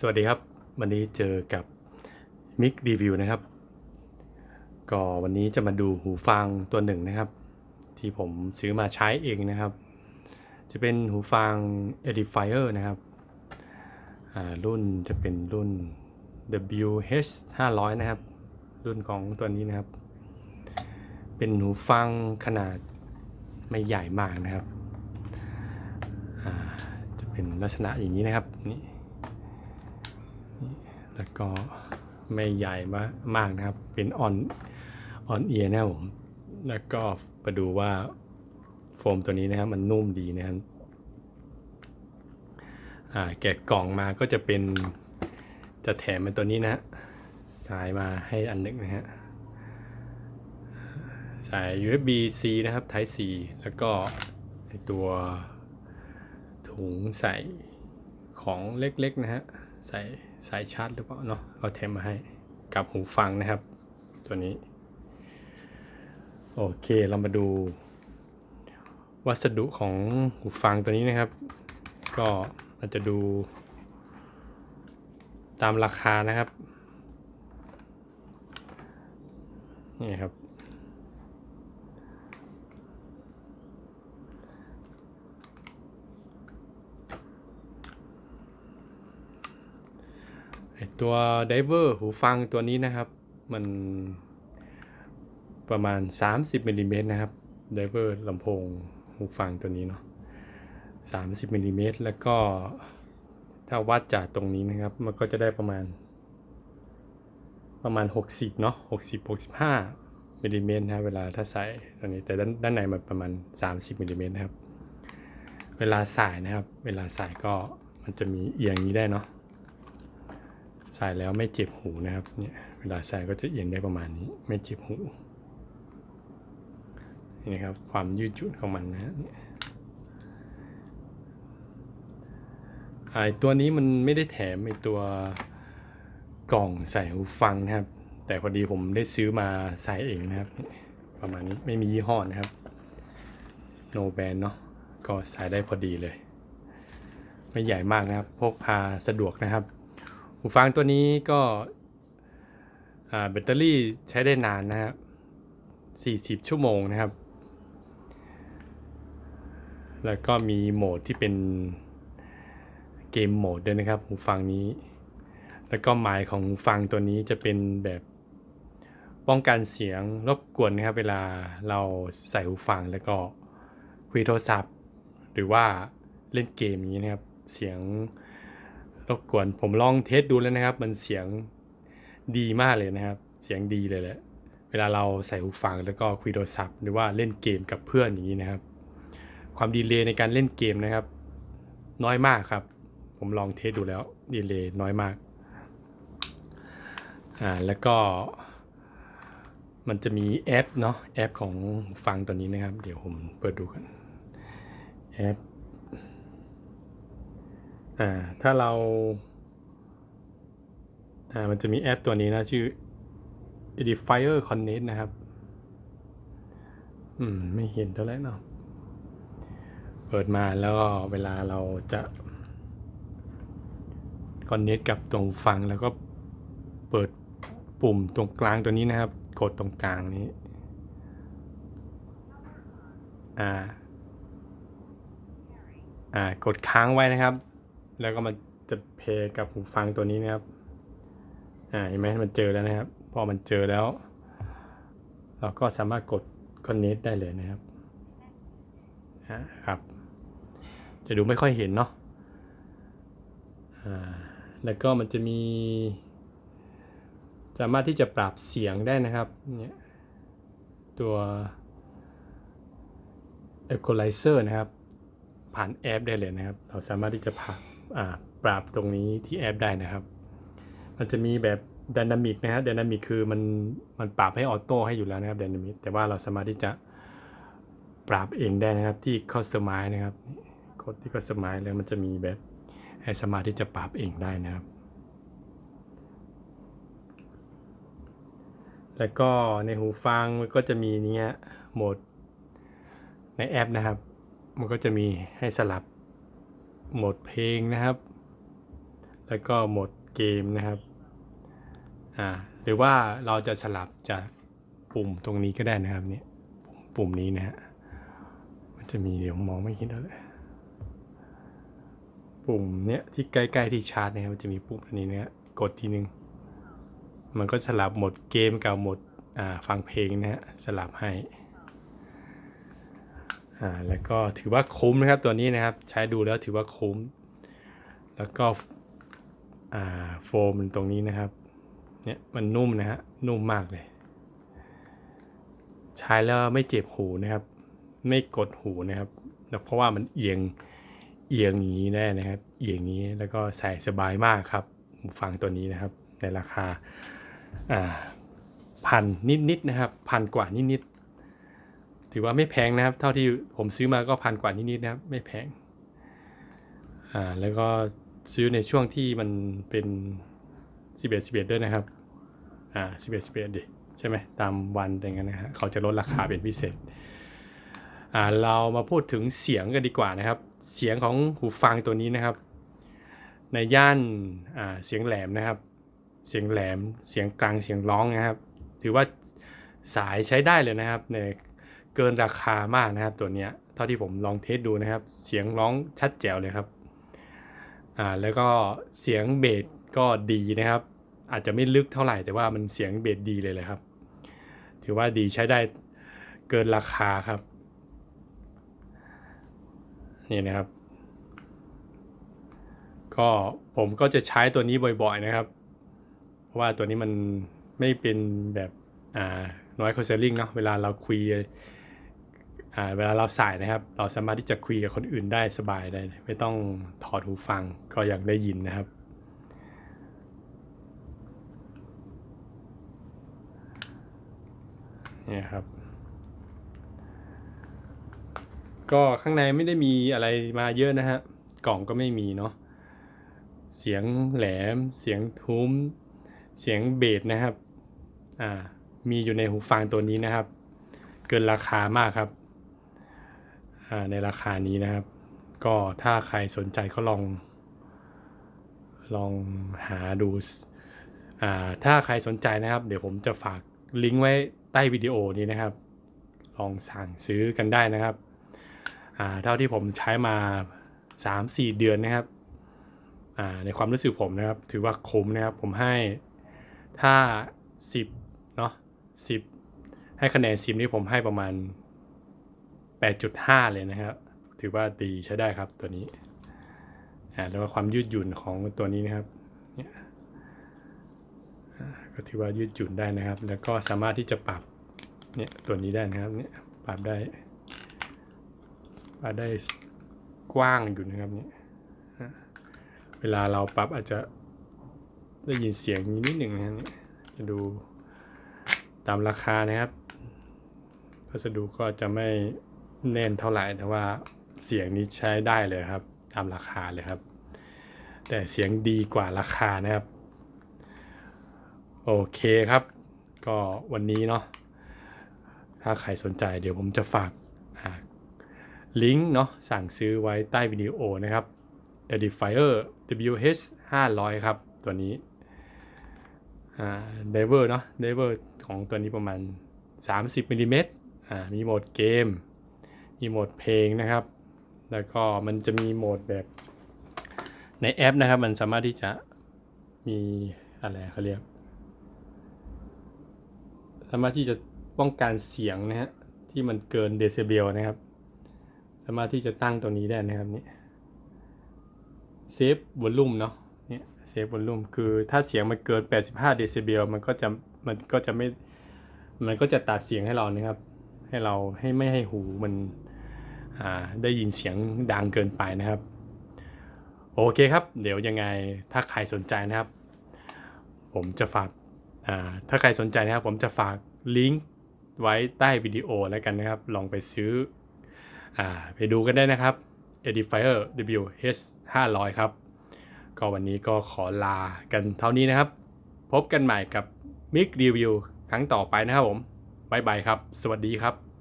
สวัสดีครับ วันนี้เจอกับมิกรีวิวนะครับ ก็วันนี้จะมาดูหูฟังตัวหนึ่งนะครับ ที่ผมซื้อมาใช้เองนะครับ จะเป็นหูฟัง Edifier นะครับอ่ารุ่นจะเป็นรุ่น WH 500นะครับ รุ่นของตัวนี้นะครับ เป็นหูฟังขนาดไม่ใหญ่มากนะครับอ่าจะเป็นลักษณะอย่างนี้นะครับนี่ แล้วก็ไม่ใหญ่มากมากนะครับ เป็นออนออนเอียนะครับผม แล้วก็มาดูว่าโฟมตัวนี้นะครับมันนุ่มดีนะครับแกะกล่องมาก็จะเป็นจะแถมเป็นตัวนี้นะฮะสายมาให้อันหนึ่งนะฮะสาย USB C นะครับ Type C แล้วก็ตัวถุงใส่ของเล็กๆนะฮะใส่ สายชาร์จหรือเปล่าเนาะเราแถมมาให้กับหูฟังนะครับ ตัวนี้ โอเคเรามาดู วัสดุของหูฟังตัวนี้นะครับ ก็มันจะดูตามราคานะครับ นี่ครับ ตัวไดเวอร์หูฟังตัวนี้นะครับ มันประมาณ 30มิลลิเมตรนะครับไดเวอร์ลำโพงหูฟังตัวนี้เนาะ30มิลลิเมตรแล้วก็ถ้าวัดจากตรงนี้นะครับ มันก็จะได้ประมาณ ประมาณ 60เนาะ60 65มิลลิเมตรนะเวลาถ้าใส่ตัวนี้แต่ด้านด้านในมันประมาณ 30มิลลิเมตรนะครับ เวลาใส่นะครับ เวลาใส่ก็มันจะมีเอียงนี้ได้เนาะ ใส่แล้วไม่เจ็บหูนะครับเนี่ยเวลาใส่ก็จะเอียงได้ประมาณนี้ ไม่เจ็บหูนี่นะครับความยืดหยุ่นของมันนะเนี่ยไอตัวนี้มันไม่ได้แถมไอตัวกล่องใส่หูฟังนะครับ แต่พอดีผมได้ซื้อมาใส่เองนะครับ ประมาณนี้ไม่มียี่ห้อนะครับ no brand เนาะก็ใส่ได้พอดีเลย ไม่ใหญ่มากนะครับ พกพาสะดวกนะครับ หูฟังตัวนี้ก็แบตเตอรี่ใช้ได้นานนะครับ40 ชั่วโมงนะครับ แล้วก็มีโหมดที่เป็นเกมโหมดด้วยนะครับ หูฟังนี้ แล้วก็ไมค์ของหูฟังตัวนี้จะเป็นแบบป้องกันเสียงรบกวนนะครับเวลาเราใส่หูฟังแล้วก็คุยโทรศัพท์ หรือว่าเล่นเกมอย่างนี้นะครับ เสียง รบกวนผมลองเทสดูแล้วนะครับ มันเสียงดีมากเลยนะครับ เสียงดีเลยแหละเวลาเราใส่หูฟังแล้วก็คุยโทรศัพท์หรือว่าเล่นเกมกับเพื่อนอย่างนี้นะครับ ความดีเลย์ในการเล่นเกมนะครับ น้อยมากครับ ผมลองเทสดูแล้วดีเลย์น้อยมากอ่าแล้วก็ มันจะมีแอปเนาะแอปของหูฟังตัวนี้นะครับ เดี๋ยวผมเปิดดูกันแอป อ่าถ้าเราอ่ามันจะมีแอปตัวนี้นะ ชื่อ Edifier Connect นะครับ อืม ไม่เห็นเท่าไหร่เนาะเปิดมาแล้วก็เวลาเราจะ Connect กับตรงฟังแล้วก็เปิดปุ่มตรงกลางตัวนี้นะครับ กดตรงกลางนี้ อ่า อ่า กดค้างไว้นะครับ แล้วก็มันจะเพย์กับหูฟังตัวนี้นะครับ อ่าเห็นไหมมันเจอแล้วนะครับ พอมันเจอแล้ว เราก็สามารถกด connect ได้เลยนะครับอ่าครับ จะดูไม่ค่อยเห็นเนาะ อ่า แล้วก็มันจะมี สามารถที่จะปรับเสียงได้นะครับ เนี่ย ตัว equalizer นะครับ ผ่านแอปได้เลยนะครับ เราสามารถที่จะปรับอ่าน ปรับตรงนี้ที่แอปได้นะครับ มันจะมีแบบด y นามิกนะครับด y นามิกคือมันมันปรับให้ออโต้ให้อยู่แล้วนะครับด y นามิกแต่ว่าเราสามารถที่จะปรับเองได้นะครับที่ customize นะครับกดที่ customize แล้วมันจะมีแบบให้สามารถที่จะปรับเองได้นะครับ แล้วก็ในหูฟังมันก็จะมีเนี้ยโหมดในแอปนะครับ มันก็จะมีให้สลับ โหมดเพลงนะครับ แล้วก็โหมดเกมนะครับอ่าหรือว่าเราจะสลับจากปุ่มตรงนี้ก็ได้นะครับเนี่ยปุ่มนี้นะฮะมันจะมีเดี๋ยวมองไม่เห็นแล้วเลยปุ่มเนี้ยที่ใกล้ๆที่ชาร์จนะครับมันจะมีปุ่มอันนี้นะฮะกดทีนึง มันก็สลับหมดเกมกับหมดอ่าฟังเพลงนะฮะสลับให้ อ่าแล้วก็ถือว่าคุ้มนะครับตัวนี้นะครับใช้ดูแล้วถือว่าคุ้ม แล้วก็อ่าโฟมมันตรงนี้นะครับเนี่ยมันนุ่มนะฮะนุ่มมากเลย ใช้แล้วไม่เจ็บหูนะครับ ไม่กดหูนะครับแล้วเพราะว่ามันเอียงเอียงอย่างนี้แน่นะครับ เอียงอย่างนี้แล้วก็ใส่สบายมากครับหูฟังตัวนี้นะครับ ในราคาอ่าพันนิดๆนะครับพันกว่านิดๆ ถือว่าไม่แพงนะครับ เท่าที่ผมซื้อมาก็พันกว่านิดๆนะครับ ไม่แพง อ่า แล้วก็ซื้อในช่วงที่มันเป็น 11 11 ด้วยนะครับ อ่า 11 11ดิใช่ไหมตามวันอย่างนั้นนะฮะเขาจะลดราคาเป็นพิเศษ อ่า เรามาพูดถึงเสียงกันดีกว่านะครับ เสียงของหูฟังตัวนี้นะครับ ในย่าน อ่า เสียงแหลมนะครับ เสียงแหลม เสียงกลาง เสียงร้องนะครับ ถือว่าสายใช้ได้เลยนะครับใน เกินราคามากนะครับตัวเนี้ยเท่าที่ผมลองเทสดูนะครับ เสียงร้องชัดแจ๋วเลยครับอ่าแล้วก็เสียงเบสก็ดีนะครับ อาจจะไม่ลึกเท่าไหร่แต่ว่ามันเสียงเบสดีเลยเลยครับ ถือว่าดีใช้ได้เกินราคาครับ นี่นะครับ ก็ผมก็จะใช้ตัวนี้บ่อยๆนะครับ เพราะว่าตัวนี้มันไม่เป็นแบบอ่าน้อยคอนเซลลิงเนาะเวลาเราคุย เวลาเราใส่นะครับ เราสามารถที่จะคุยกับคนอื่นได้สบายได้ ไม่ต้องถอดหูฟังก็ยังได้ยินนะครับ เนี่ยครับ ก็ข้างในไม่ได้มีอะไรมาเยอะนะฮะ กล่องก็ไม่มีเนาะ เสียงแหลม เสียงทุ้ม เสียงเบสนะครับ อ่า มีอยู่ในหูฟังตัวนี้นะครับ เกินราคามากครับ ในราคานี้นะครับ ก็ถ้าใครสนใจก็ลอง ลองหาดูอ่าถ้าใครสนใจนะครับ เดี๋ยวผมจะฝากลิงก์ไว้ใต้วิดีโอนี้นะครับ ลองสั่งซื้อกันได้นะครับอ่าเท่าที่ผมใช้มา 3-4 เดือนนะครับอ่าในความรู้สึกผมนะครับ ถือว่าคุ้มนะครับ ผมให้ถ้า 10เนาะ10 ให้คะแนน10 นี่ผมให้ประมาณ 8.5 เลยนะครับ ถือว่าดีใช้ได้ครับตัวนี้อ่าแล้วก็ความยืดหยุ่นของตัวนี้นะครับเนี่ยก็ถือว่ายืดหยุ่นได้นะครับ แล้วก็สามารถที่จะปรับเนี่ยตัวนี้ได้นะครับเนี่ยปรับได้ปรับได้กว้างอยู่นะครับเนี่ยเวลาเราปรับอาจจะได้ยินเสียงนิดหนึ่งนะเนี่ยจะดูตามราคานะครับพัสดุก็จะไม่ แน่นเท่าไหร่แต่ว่าเสียงนี้ใช้ได้เลยครับ ตามราคาเลยครับ แต่เสียงดีกว่าราคานะครับ โอเคครับ ก็วันนี้เนาะถ้าใครสนใจเดี๋ยวผมจะฝากาลิงก์เนาะสั่งซื้อไว้ใต้วิดีโอนะครับ Edifier WH 500 ครับ ตัวนี้อ่า Diver เนาะ Diver ของตัวนี้ประมาณ 30มิลลิเมตรอ่ามีโหมดเกม มีโหมดเพลงนะครับ แล้วก็มันจะมีโหมดแบบในแอปนะครับ มันสามารถที่จะมีอะไรเขาเรียก สามารถที่จะป้องกันเสียงนะฮะที่มันเกินเดซิเบลนะครับ สามารถที่จะตั้งตัวนี้ได้นะครับนี่เซฟวอลลุ่มเนาะเนี่ยเซฟวอลลุ่มคือถ้าเสียงมันเกิน 85 เดซิเบลมันก็จะมันก็จะไม่มันก็จะตัดเสียงให้เรานะครับ ให้เราให้ไม่ให้หูมัน ได้ยินเสียงดังเกินไปนะครับ โอเคครับ เดี๋ยวยังไงถ้าใครสนใจนะครับ ผมจะฝากาถ้าใครสนใจนะครับ ผมจะฝากลิงก์ไว้ใต้วิดีโอแล้วกันนะครับ ลองไปซื้ออไปดูกันได้นะครับ Edifier WH 500 ครับ ก็วันนี้ก็ขอลากันเท่านี้นะครับ พบกันใหม่กับมิกรีวิวครั้งต่อไปนะครับผมบ๊ายบายครับ สวัสดีครับ